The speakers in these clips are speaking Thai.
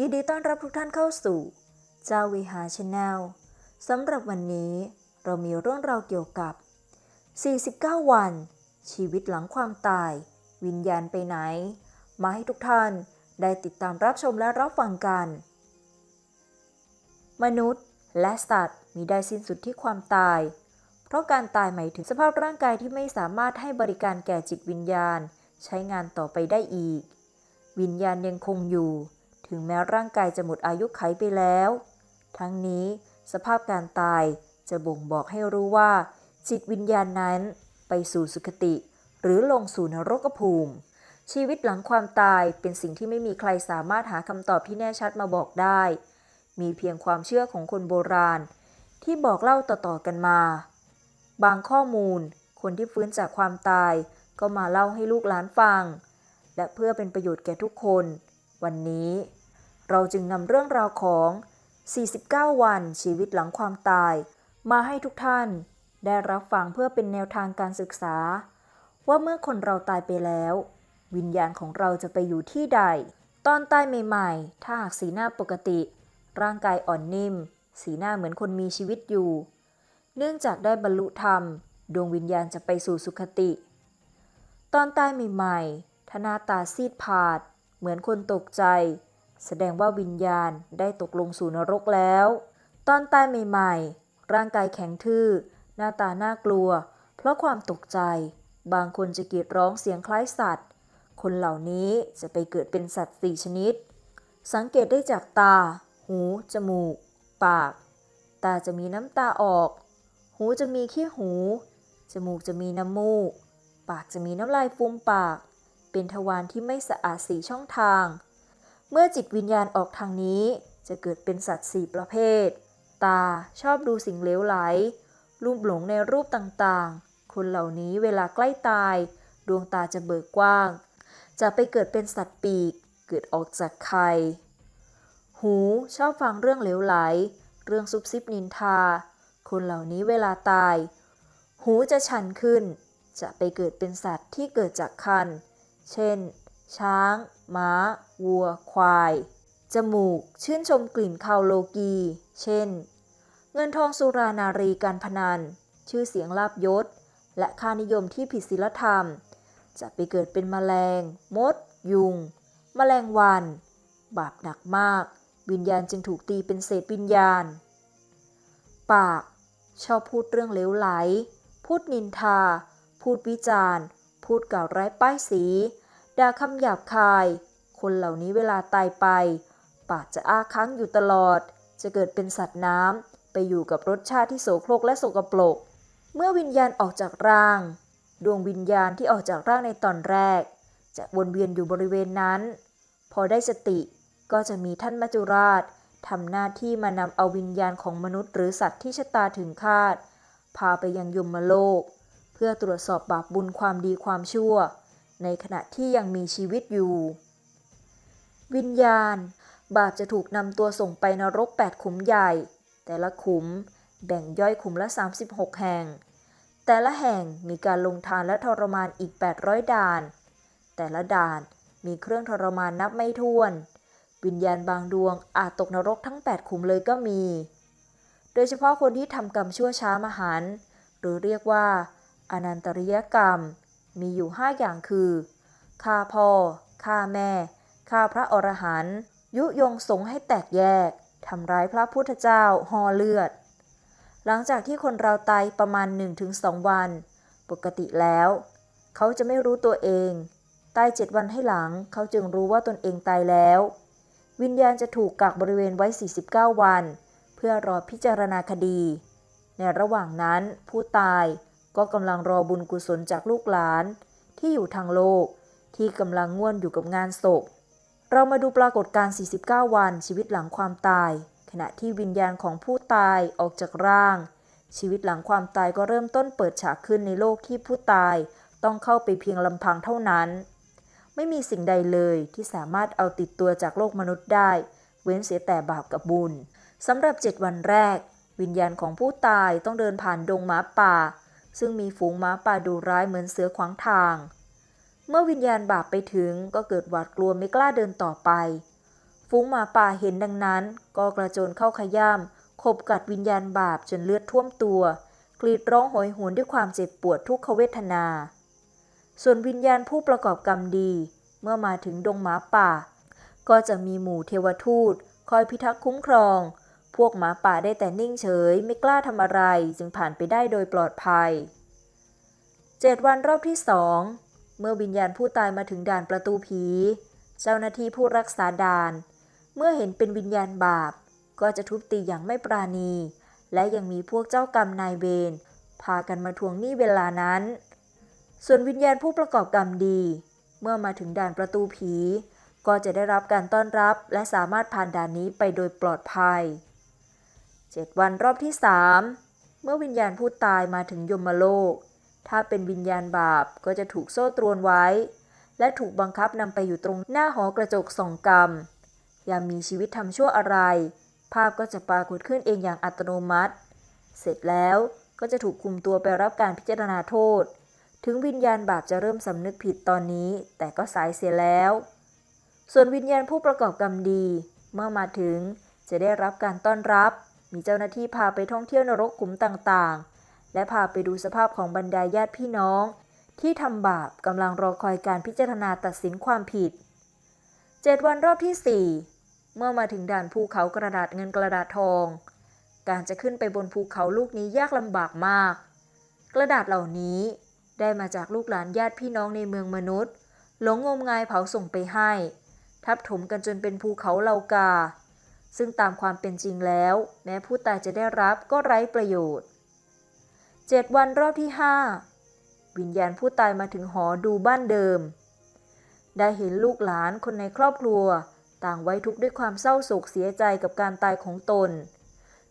ยินดีต้อนรับทุกท่านเข้าสู่ เจ้าวิหาชาแนลสำหรับวันนี้เรามีเรื่องราวเกี่ยวกับ 49 วัน ชีวิตหลังความตาย วิญญาณไปไหน มาให้ทุกท่านได้ติดตามรับชมและรับฟังกัน มนุษย์ และสัตว์มีได้สิ้นสุดที่ความตาย เพราะการตายหมายถึงสภาพร่างกายที่ไม่สามารถให้บริการแก่จิตวิญญาณ ใช้งานต่อไปได้อีก วิญญาณยังคงอยู่ ถึงแม้ร่างกายจะหมดอายุไขไปแล้ว ทั้งนี้สภาพการตายจะบ่งบอกให้รู้ว่า จิตวิญญาณนั้นไปสู่สุคติ หรือลงสู่นรกภูมิ ชีวิตหลังความตายเป็นสิ่งที่ไม่มีใครสามารถหาคำตอบที่แน่ชัดมาบอกได้ มีเพียงความเชื่อของคนโบราณ ที่บอกเล่าต่อๆกันมา บางข้อมูล คนที่ฟื้นจากความตายก็มาเล่าให้ลูกหลานฟัง และเพื่อเป็นประโยชน์แก่ทุกคน วันนี้ เราจึงนำเรื่องราวของ 49 วันชีวิตหลังความตาย มาให้ทุกท่าน ได้รับฟังเพื่อเป็นแนวทางการศึกษา ว่าเมื่อคนเราตายไปแล้ว วิญญาณของเราจะไปอยู่ที่ใด ตอนตายใหม่ ๆ ถ้าหากสีหน้าปกติ ร่างกายอ่อนนิ่ม สีหน้าเหมือนคนมีชีวิตอยู่ เนื่องจากได้บรรลุธรรม ดวงวิญญาณจะไปสู่สุคติ ตอนตายใหม่ๆถ้าหน้าตาซีดผาด เหมือนคนตกใจ แสดงว่าวิญญาณได้ตกลงสู่นรกแล้ว ตอนตายใหม่ๆ ร่างกายแข็งทื่อ หน้าตาน่ากลัว เพราะความตกใจ บางคนจะกรีดร้องเสียงคล้ายสัตว์ คนเหล่านี้จะไปเกิดเป็นสัตว์สี่ชนิด สังเกตได้จากตา หู จมูก ปาก ตาจะมีน้ำตาออก หูจะมีขี้หู จมูกจะมีน้ำมูก ปากจะมีน้ำลายฟูมปาก เป็นทวารที่ไม่สะอาดสีช่องทาง เมื่อจิตวิญญาณออกทางนี้ จะเกิดเป็นสัตว์สี่ประเภท ตาชอบดูสิ่งเลวไหล รูปหลงในรูปต่างๆ คนเหล่านี้เวลาใกล้ตาย ดวงตาจะเบิกกว้าง จะไปเกิดเป็นสัตว์ปีก เกิดออกจากไข่หูชอบฟังเรื่องเลวไหล เรื่องซุบซิบนินทา คนเหล่านี้เวลาตาย หูจะชันขึ้น จะไปเกิดเป็นสัตว์ที่เกิดจากคัน เช่น ช้าง ม้า วัว ควาย จมูก ชื่นชมกลิ่นคาวโลกี เช่น เงินทองสุรานารีการพนัน ชื่อเสียงลาบยศ และค่านิยมที่ผิดศีลธรรม จะไปเกิดเป็นแมลง มด ยุง แมลงวัน บาปหนักมาก วิญญาณจึงถูกตีเป็นเศษวิญญาณ ปาก ชอบพูดเรื่องเลวไหล พูดนินทา พูดวิจารณ์ พูดกล่าวร้ายป้ายสีด่าคำหยาบคาย คนเหล่านี้เวลาตายไป ปากจะอ้าค้างอยู่ตลอด จะเกิดเป็นสัตว์น้ำไปอยู่กับรสชาติที่โสโครกและสกปรก เมื่อวิญญาณออกจากร่าง ดวงวิญญาณที่ออกจากร่างในตอนแรก จะวนเวียนอยู่บริเวณนั้น พอได้สติก็จะมีท่านมัจจุราชทำหน้าที่มานำเอาวิญญาณของมนุษย์หรือสัตว์ที่ชะตาถึงคาด พาไปยังยมโลก เพื่อตรวจสอบบาปบุญความดีความชั่ว ในขณะที่ยังมีชีวิตอยู่ วิญญาณ บาปจะถูกนำตัวส่งไปนรก 8 ขุมใหญ่ แต่ละขุมแบ่งย่อยขุมละ 36 แห่ง แต่ละแห่งมีการลงทานและทรมานอีก 800 ด่าน แต่ละด่านมีเครื่องทรมานนับไม่ถ้วน วิญญาณบางดวงอาจตกนรกทั้ง 8 ขุมเลยก็มี โดยเฉพาะคนที่ทำกรรมชั่วช้ามหันหรือเรียกว่า อนันตริยกรรม มีอยู่5อย่างคือฆ่าพ่อฆ่าแม่ฆ่าพระอรหันต์ยุยงสงให้แตกแยกทำร้ายพระพุทธเจ้าห่อเลือด หลังจากที่คนเราตายประมาณ 1-2 วัน ปกติแล้ว เขาจะไม่รู้ตัวเองตายเจ็ดวันให้หลัง เขาจึงรู้ว่าตนเองตายแล้ว วิญญาณจะถูกกักบริเวณไว้ 49 วัน เพื่อรอพิจารณาคดี ในระหว่างนั้นผู้ตาย ก็กำลังรอบุญกุศลจากลูกหลานที่อยู่ทางโลก ที่กำลังง่วนอยู่กับงานศพ เรามาดูปรากฏการณ์49 วันชีวิตหลังความตาย ขณะที่วิญญาณของผู้ตายออกจากร่าง ชีวิตหลังความตายก็เริ่มต้นเปิดฉากขึ้นในโลกที่ผู้ตายต้องเข้าไปเพียงลำพังเท่านั้น ไม่มีสิ่งใดเลยที่สามารถเอาติดตัวจากโลกมนุษย์ได้ เว้นเสียแต่บาปกับบุญสำหรับเจ็ดวันแรก วิญญาณของผู้ตายต้องเดินผ่านดงหมาป่า ซึ่งมีฝูงม้าป่าดุร้ายเหมือนเสือขวางทาง เมื่อวิญญาณบาปไปถึงก็เกิดหวาดกลัวไม่กล้าเดินต่อไป ฝูงหมาป่าเห็นดังนั้น ก็กระโจนเข้าขย้ำขบกัดวิญญาณบาปจนเลือดท่วมตัว กรีดร้องโหยหวนด้วยความเจ็บปวดทุกขเวทนา ส่วนวิญญาณผู้ประกอบกรรมดี เมื่อมาถึงดงหมาป่า ก็จะมีหมู่เทวทูต คอยพิทักษ์คุ้มครอง พวกหมาป่าได้แต่นิ่งเฉยไม่กล้าทำอะไรจึงผ่านไปได้โดยปลอดภัยเจ็ดวันรอบที่สองเมื่อวิญญาณผู้ตายมาถึงด่านประตูผี เจ้าหน้าที่ผู้รักษาด่าน เมื่อเห็นเป็นวิญญาณบาป ก็จะทุบตีอย่างไม่ปราณี และยังมีพวกเจ้ากรรมนายเวรพากันมาทวงหนี้เวลานั้น ส่วนวิญญาณผู้ประกอบกรรมดี เมื่อมาถึงด่านประตูผี ก็จะได้รับการต้อนรับและสามารถผ่านด่านนี้ไปโดยปลอดภัย เจ็ดวันรอบที่สามเมื่อวิญญาณผู้ตายมาถึงยมโลก ถ้าเป็นวิญญาณบาปก็จะถูกโซ่ตรวนไว้ และถูกบังคับนำไปอยู่ตรงหน้าหอกระจกส่องกรรมยามมีชีวิตทำชั่วอะไร ภาพก็จะปรากฏขึ้นเองอย่างอัตโนมัติ เสร็จแล้วก็จะถูกคุมตัวไปรับการพิจารณาโทษ ถึงวิญญาณบาปจะเริ่มสำนึกผิดตอนนี้ แต่ก็สายเสียแล้ว ส่วนวิญญาณผู้ประกอบกรรมดี เมื่อมาถึงจะได้รับการต้อนรับ มีเจ้าหน้าที่พาไปท่องเที่ยวนรกขุมต่างๆ และพาไปดูสภาพของบรรดาญาติพี่น้อง ที่ทำบาปกำลังรอคอยการพิจารณาตัดสินความผิดเจ็ดวันรอบที่สี่เมื่อมาถึงด่านภูเขากระดาษเงินกระดาษทอง การจะขึ้นไปบนภูเขาลูกนี้ยากลำบากมาก กระดาษเหล่านี้ได้มาจากลูกหลานญาติพี่น้องในเมืองมนุษย์ หลงงมงายเผาส่งไปให้ ทับถมกันจนเป็นภูเขาเหล่ากา ซึ่งตามความเป็นจริงแล้ว แม้ผู้ตายจะได้รับก็ไร้ประโยชน์เจ็ดวันรอบที่ห้าวิญญาณผู้ตายมาถึงหอดูบ้านเดิม ได้เห็นลูกหลานคนในครอบครัว ต่างไว้ทุกข์ด้วยความเศร้าโศกเสียใจกับการตายของตน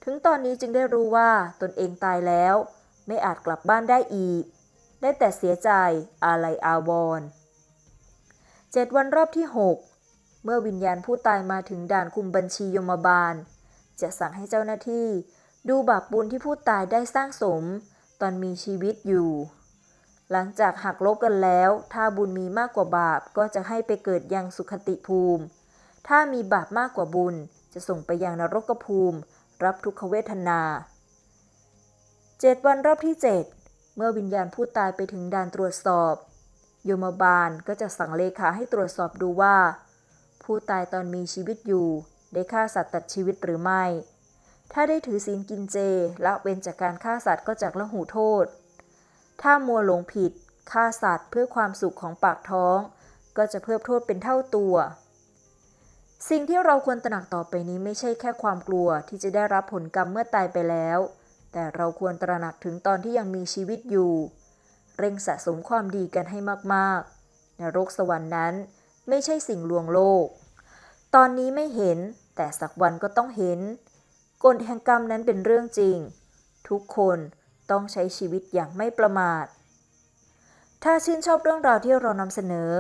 ถึงตอนนี้จึงได้รู้ว่าตนเองตายแล้ว ไม่อาจกลับบ้านได้อีก ได้แต่เสียใจอาลัยอาวรณ์เจ็ดวันรอบที่หก เมื่อวิญญาณผู้ตายมาถึงด่านคุมบัญชียมบาล จะสั่งให้เจ้าหน้าที่ ดูบาปบุญที่ผู้ตายได้สร้างสม ตอนมีชีวิตอยู่ หลังจากหักลบกันแล้ว ถ้าบุญมีมากกว่าบาปก็จะให้ไปเกิดยังสุขติภูมิ ถ้ามีบาปมากกว่าบุญจะส่งไปยังนรกภูมิ รับทุกขเวทนาเจ็ดวันรอบที่เจ็ดเมื่อวิญญาณผู้ตายไปถึงด่านตรวจสอบ โยมบาลก็จะสั่งเลขาให้ตรวจสอบดูว่า ผู้ตายตอนมีชีวิตอยู่ ได้ฆ่าสัตว์ตัดชีวิตหรือไม่ ถ้าได้ถือศีลกินเจละเว้นจากการฆ่าสัตว์ก็จากละหูโทษ ถ้ามัวหลงผิดฆ่าสัตว์เพื่อความสุขของปากท้อง ก็จะเพิ่มโทษเป็นเท่าตัว สิ่งที่เราควรตระหนักต่อไปนี้ไม่ใช่แค่ความกลัวที่จะได้รับผลกรรมเมื่อตายไปแล้ว แต่เราควรตระหนักถึงตอนที่ยังมีชีวิตอยู่ เร่งสะสมความดีกันให้มากๆนรกสวรรค์นั้น ไม่ใช่สิ่งลวงโลก ตอนนี้ไม่เห็น แต่สักวันก็ต้องเห็น กฎแห่งกรรมนั้นเป็นเรื่องจริง ทุกคนต้องใช้ชีวิตอย่างไม่ประมาท ถ้าชื่นชอบเรื่องราวที่เรานำเสนอ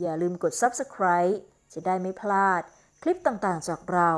อย่าลืมกด subscribe จะได้ไม่พลาดคลิปต่างๆจากเรา